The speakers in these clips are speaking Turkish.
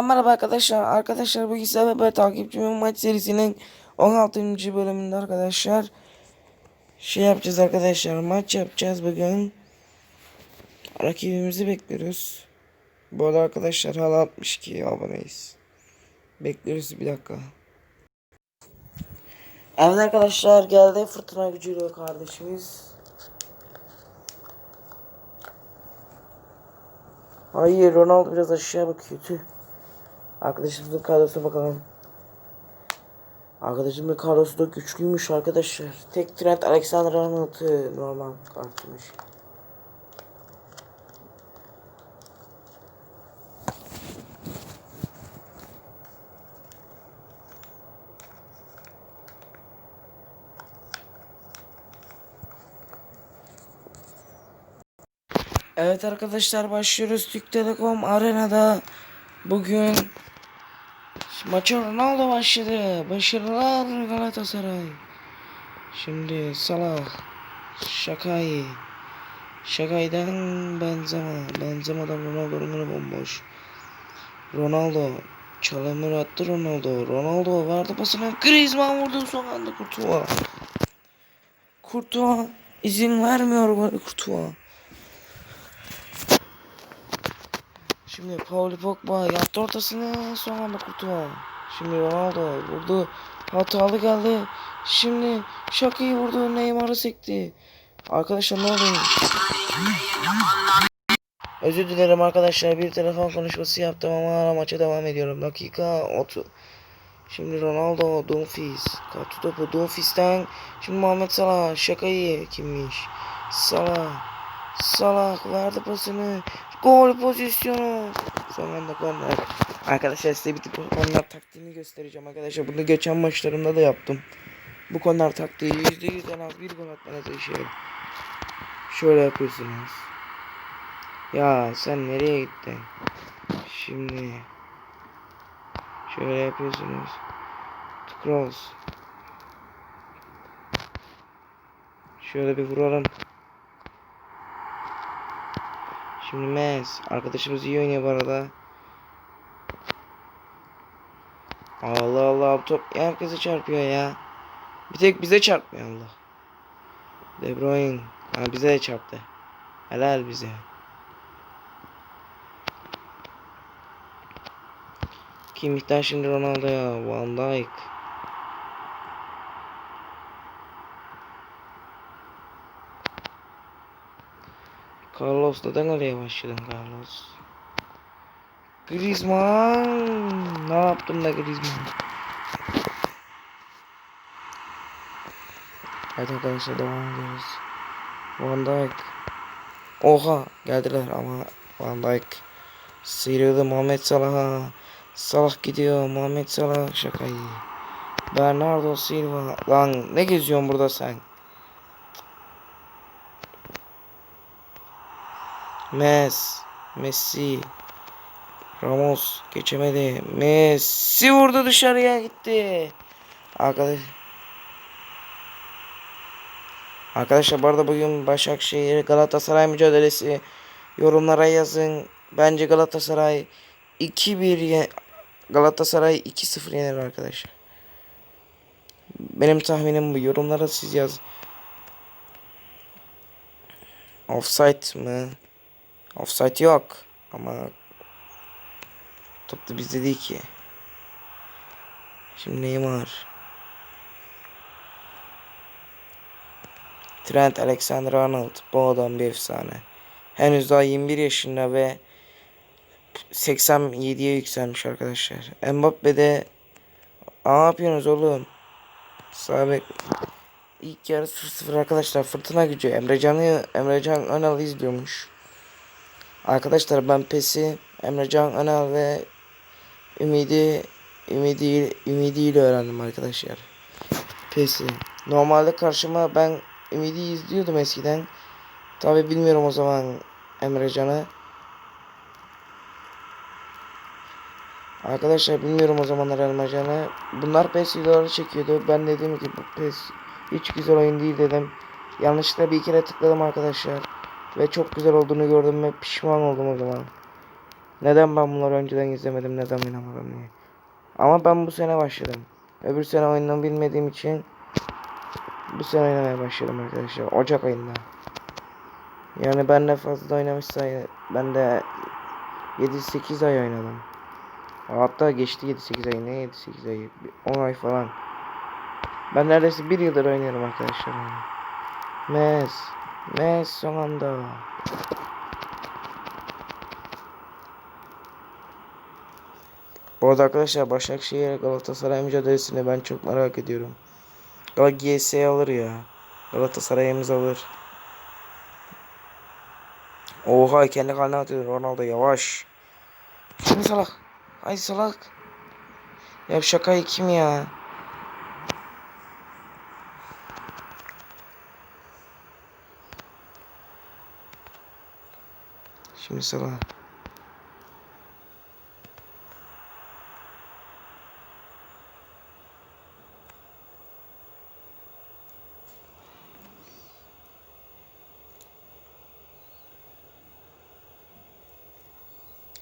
Merhaba arkadaşlar. Arkadaşlar bu sizlerle böyle takipçimin maç serisinin 16. bölümünde arkadaşlar şey yapacağız arkadaşlar. Maç yapacağız bugün. Rakibimizi bekliyoruz. Bu arada arkadaşlar hala 62 aboneyiz. Bekliyoruz bir dakika. Evet arkadaşlar geldi fırtına gücüyle kardeşimiz. Hayır Ronaldo biraz aşağı bakıyor. Tüh. Arkadaşımızın kadrosu bakalım. Arkadaşımın kadrosu da güçlüymüş arkadaşlar. Tek Trent Alexander Arnold'u normal kartmış. Evet arkadaşlar başlıyoruz Türk Telekom Arena'da bugün maça Ronaldo başladı. Başarılar Galatasaray. Şimdi Salah, Şakay, Şakay'dan Benzema, Benzema'dan Ronaldo, Ronaldo bomboş. Ronaldo, çalımını attı Ronaldo. Ronaldo verdi pasını. Griezmann vurdu son anda Kurtuğa. Kurtuğa izin vermiyor gol Şimdi Paul Pogba yaptı ortasını son anda Kurtuğa. Şimdi Ronaldo vurdu. Hatalı geldi. Şimdi Şaka'yı vurdu. Neymar'ı sekti. Arkadaşlar ne oldu? Özür dilerim arkadaşlar. Bir telefon konuşması yaptım ama maça devam ediyorum. Dakika 30. Şimdi Ronaldo, Dumfries. Kartı topu Dumfries'ten. Şimdi Muhammed Salah. Şakayı kimmiş? Salah. Salah verdi pasını. Gol pozisyonu. Son anda korner. Arkadaşlar size bir tip korner taktiğini göstereceğim arkadaşlar. Bunu geçen maçlarımda da yaptım. Bu korner taktiği %100 en az bir gol atmanıza işe. Şöyle yapıyorsunuz. Ya sen nereye gittin? Şimdi şöyle yapıyorsunuz. Cross. Şöyle bir vuralım. Şimdi. Arkadaşımız iyi oynuyor bu arada. Allah Allah top herkese çarpıyor ya. Bir tek bize çarpmıyor Allah. De Bruyne. Ha, bize de çarptı. Helal bize. Kimlikten şimdi Ronaldo'ya. Van Dijk. Carlos neden oraya başladın Carlos? Griezmann. Ne yaptın da Griezmann? Evet arkadaşlar devam ediyoruz. Van Dijk. Oha geldiler ama Van Dijk sıyrıldı Muhammed Salah'a. Salah gidiyor Muhammed Salah şakayı. Bernardo Silva. Lan ne geziyorsun burada sen? Mes, Messi, Ramos geçemedi. Messi vurdu dışarıya gitti. Arkadaş Arkadaşlar bu arada bugün Başakşehir Galatasaray mücadelesi yorumlara yazın. Bence Galatasaray 2-1 ye- Galatasaray 2-0 yener arkadaşlar. Benim tahminim bu. Yorumlara siz yaz. Offside mı? Offside yok. Ama top da bizde değil ki. Şimdi Neymar. Trent Alexander-Arnold. Bu adam bir efsane. Henüz daha 21 yaşında ve 87'ye yükselmiş arkadaşlar. Mbappe de ne yapıyorsunuz oğlum? Sağ bek. İlk yarı 0-0 arkadaşlar. Fırtına gücü. Emrecan'ı Emrecan Önal'ı izliyormuş. Arkadaşlar ben PES'i Emrecan Önal ve Ümidi Ümidi Ümidi ile öğrendim arkadaşlar. PES'i. Normalde karşıma ben Ümidi izliyordum eskiden. Tabi bilmiyorum o zaman Emrecan'ı. Arkadaşlar bilmiyorum o zamanlar Emrecan'ı. Bunlar PES videoları çekiyordu. Ben dedim ki bu PES hiç güzel oyun değil dedim. Yanlışlıkla bir kere tıkladım arkadaşlar. Ve çok güzel olduğunu gördüm ve pişman oldum o zaman. Neden ben bunları önceden izlemedim, neden oynamadım diye. Ama ben bu sene başladım. Öbür sene oyunu bilmediğim için bu sene oynamaya başladım arkadaşlar. Ocak ayında. Yani ben de fazla oynamışsa ben de 7-8 ay oynadım. Hatta geçti 7-8 ay. Ne 7-8 ay? 10 ay falan. Ben neredeyse bir yıldır oynuyorum arkadaşlar. Mes. Mes son anda. Bu arada arkadaşlar Başakşehir Galatasaray mücadelesini ben çok merak ediyorum. Gal GS alır ya. Galatasaray'ımız alır. Oha kendi haline atıyor Ronaldo yavaş. Şimdi salak. Ay salak. Ya şakayı kim ya? Şimdi salak.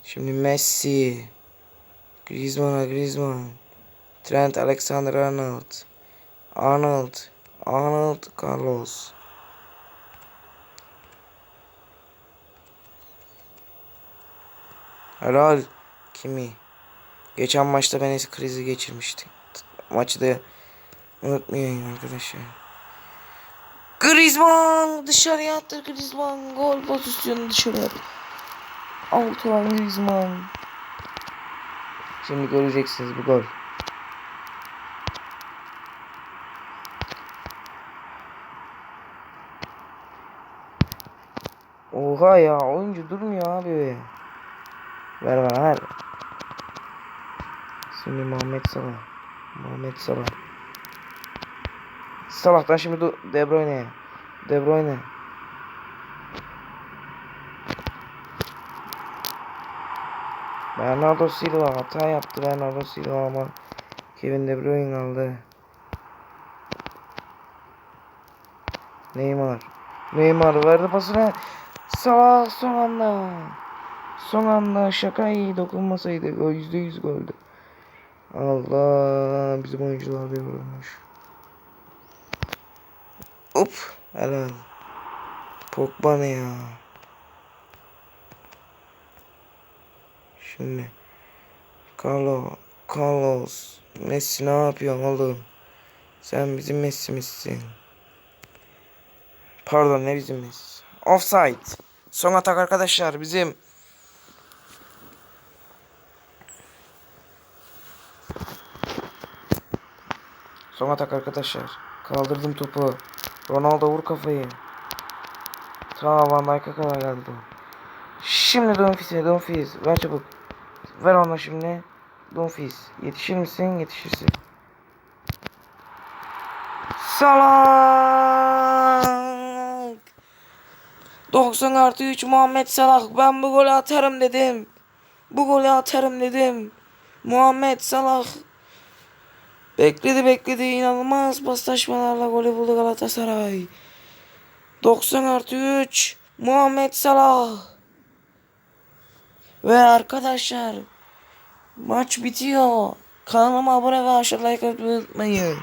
Şimdi Messi. Griezmann, Griezmann. Trent Alexander-Arnold. Arnold. Arnold Carlos. Helal. Kimi? Geçen maçta ben krizi geçirmiştim. Maçı da unutmayın arkadaşlar. Griezmann dışarıya attı Griezmann gol pozisyonu dışarıya attı. Antoine Griezmann. Şimdi göreceksiniz bu gol. Oha ya oyuncu durmuyor abi. Ver bana ver. Şimdi Muhammed Salah. Muhammed Salah. Salah'tan şimdi De Bruyne. De Bruyne. Bernardo Silva hata yaptı Bernardo Silva ama Kevin De Bruyne aldı. Neymar. Neymar verdi pasını. Salah son anda. Son anda şaka iyi dokunmasaydı gol yüzde yüz goldü. Allah bizim oyuncular bir vurmuş. Hop helal. Pogba ne ya? Şimdi Carlo, Carlos, Messi ne yapıyorsun oğlum? Sen bizim Messi'mizsin. Pardon ne bizim Messi? Offside. Son atak arkadaşlar bizim. Son atak arkadaşlar. Kaldırdım topu. Ronaldo vur kafayı. Ta Van Dijk'a kadar geldi. top. Şimdi Dumfries'e Dumfries ver çabuk. Ver ona şimdi. Dumfries yetişir misin? Yetişirsin. Salah. 90 artı 3 Muhammed Salah. Ben bu golü atarım dedim. Bu golü atarım dedim. Muhammed Salah. Bekledi bekledi inanılmaz paslaşmalarla golü buldu Galatasaray. 90 artı 3 Muhammed Salah. Ve arkadaşlar maç bitiyor. Kanalıma abone ve aşağı like atmayı unutmayın.